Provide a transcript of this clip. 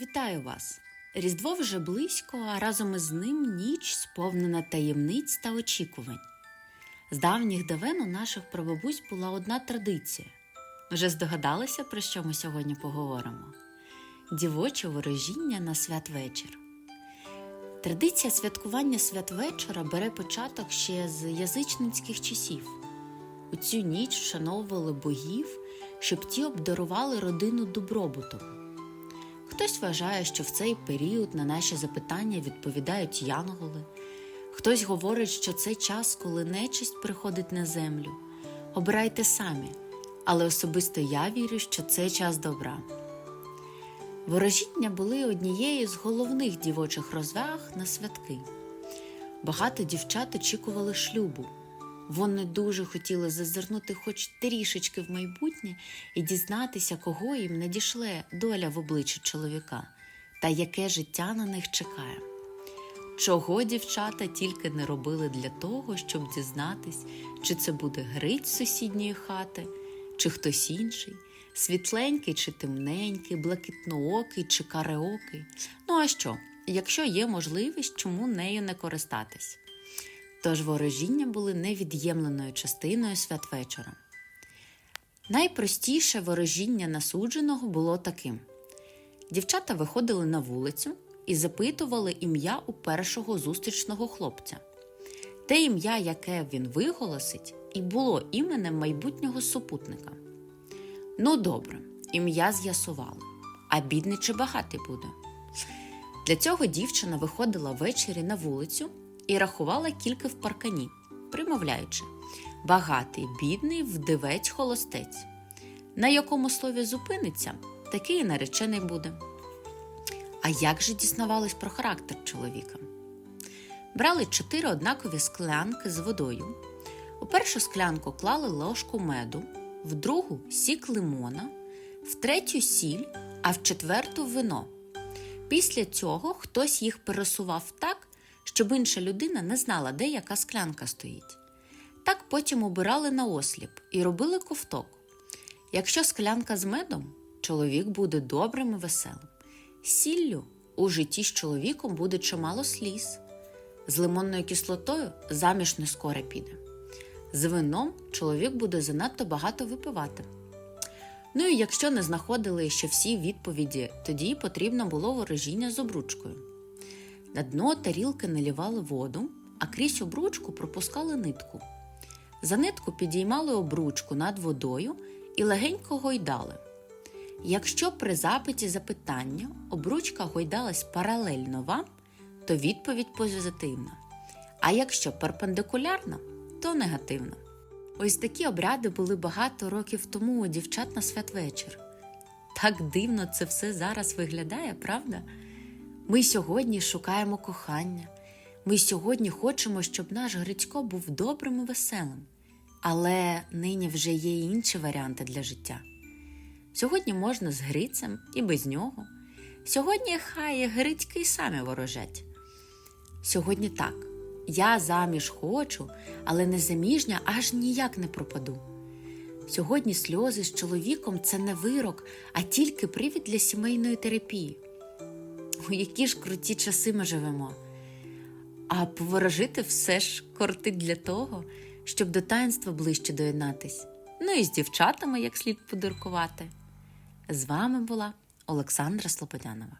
Вітаю вас! Різдво вже близько, а разом із ним ніч сповнена таємниць та очікувань. З давніх давен у наших прабабусь була одна традиція. Вже здогадалися, про що ми сьогодні поговоримо? Дівоче ворожіння на святвечір. Традиція святкування святвечора бере початок ще з язичницьких часів. У цю ніч вшановували богів, щоб ті обдарували родину добробутом. Хтось вважає, що в цей період на наші запитання відповідають янголи, хтось говорить, що це час, коли нечисть приходить на землю. Обирайте самі, але особисто я вірю, що це час добра. Ворожіння були однією з головних дівочих розваг на святки. Багато дівчат очікували шлюбу. Вони дуже хотіли зазирнути хоч трішечки в майбутнє і дізнатися, кого їм надішле доля в обличчі чоловіка та яке життя на них чекає. Чого дівчата тільки не робили для того, щоб дізнатись, чи це буде Гриць сусідньої хати, чи хтось інший, світленький чи темненький, блакитноокий чи кареокий. Ну а що, якщо є можливість, чому нею не користатись? Тож ворожіння були невід'ємленою частиною святвечора. Найпростіше ворожіння насудженого було таким: дівчата виходили на вулицю і запитували ім'я у першого зустрічного хлопця. Те ім'я, яке він виголосить, і було іменем майбутнього супутника. Ну, добре, ім'я з'ясували, а бідний чи багатий буде. Для цього дівчина виходила ввечері на вулицю і рахувала кілька в паркані, примовляючи багатий, бідний, вдивець, холостець. На якому слові зупиниться, такий і наречений буде. А як же дізнавались про характер чоловіка? Брали чотири однакові склянки з водою. У першу склянку клали ложку меду, в другу сік лимона, в третю сіль, а в четверту вино. Після цього хтось їх пересував так, щоб інша людина не знала, де яка склянка стоїть. Так потім обирали на осліп і робили ковток. Якщо склянка з медом, чоловік буде добрим і веселим. Сіллю у житті з чоловіком буде чимало сліз. З лимонною кислотою заміж не скоро піде. З вином чоловік буде занадто багато випивати. Ну і якщо не знаходили ще всі відповіді, тоді потрібно було ворожіння з обручкою. На дно тарілки наливали воду, а крізь обручку пропускали нитку. За нитку підіймали обручку над водою і легенько гойдали. Якщо при запиті запитання обручка гойдалась паралельно вам, то відповідь позитивна. А якщо перпендикулярно, то негативно. Ось такі обряди були багато років тому у дівчат на святвечір. Так дивно це все зараз виглядає, правда? Ми сьогодні шукаємо кохання. Ми сьогодні хочемо, щоб наш Грицько був добрим і веселим. Але нині вже є інші варіанти для життя. Сьогодні можна з Грицем і без нього. Сьогодні хай Грицьки самі ворожать. Сьогодні так. Я заміж хочу, але незаміжня аж ніяк не пропаду. Сьогодні сльози з чоловіком це не вирок, а тільки привід для сімейної терапії. У які ж круті часи ми живемо. А поворожити все ж кортить для того, щоб до таїнства ближче доєднатись. Ну і з дівчатами як слід подуркувати. З вами була Олександра Слободянова.